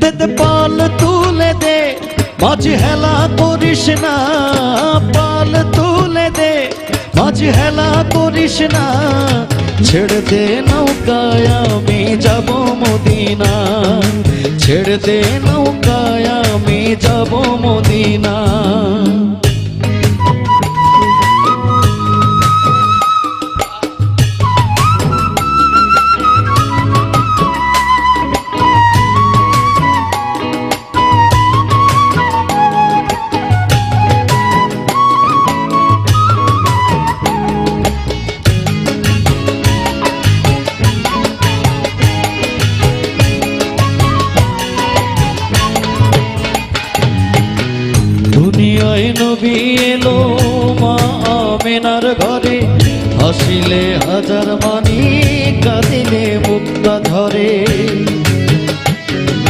দেতে পাল তুলে দে, মাঝ হেলা করিস না, পাল তুলে দে, মাঝ হেলা করিস না, ছেড়ে দে নৌকায় আমি যাব মদিনা, ছেড়ে দে নৌকায় জয় নবী এলো মা আমেনার ঘরে। হাসিলে হাজার মানি কাঁদিলে মুক্তা ধরে।